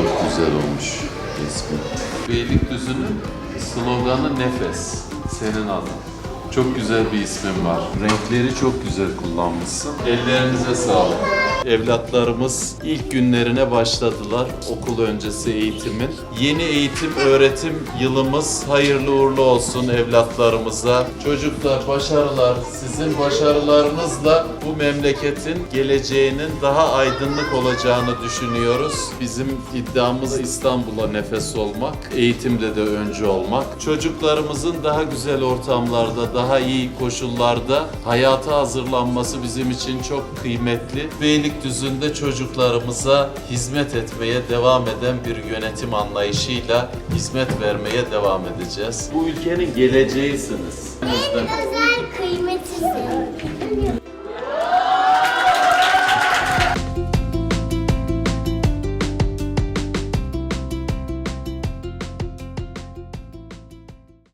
Çok güzel olmuş resmi. Beylikdüzü'nün sloganı nefes. Senin adın. Çok güzel bir ismin var. Renkleri çok güzel kullanmışsın. Ellerinize sağlık. Evlatlarımız ilk günlerine başladılar okul öncesi eğitimin. Yeni eğitim öğretim yılımız hayırlı uğurlu olsun evlatlarımıza. Çocuklar başarılar. Sizin başarılarınızla bu memleketin geleceğinin daha aydınlık olacağını düşünüyoruz. Bizim iddiamız İstanbul'a nefes olmak, eğitimde de öncü olmak. Çocuklarımızın daha güzel ortamlarda, daha iyi koşullarda hayata hazırlanması bizim için çok kıymetli. Beylikdüzü'nde çocuklarımıza hizmet etmeye devam eden bir yönetim anlayışıyla hizmet vermeye devam edeceğiz. Bu ülkenin geleceğisiniz. Önünüzde-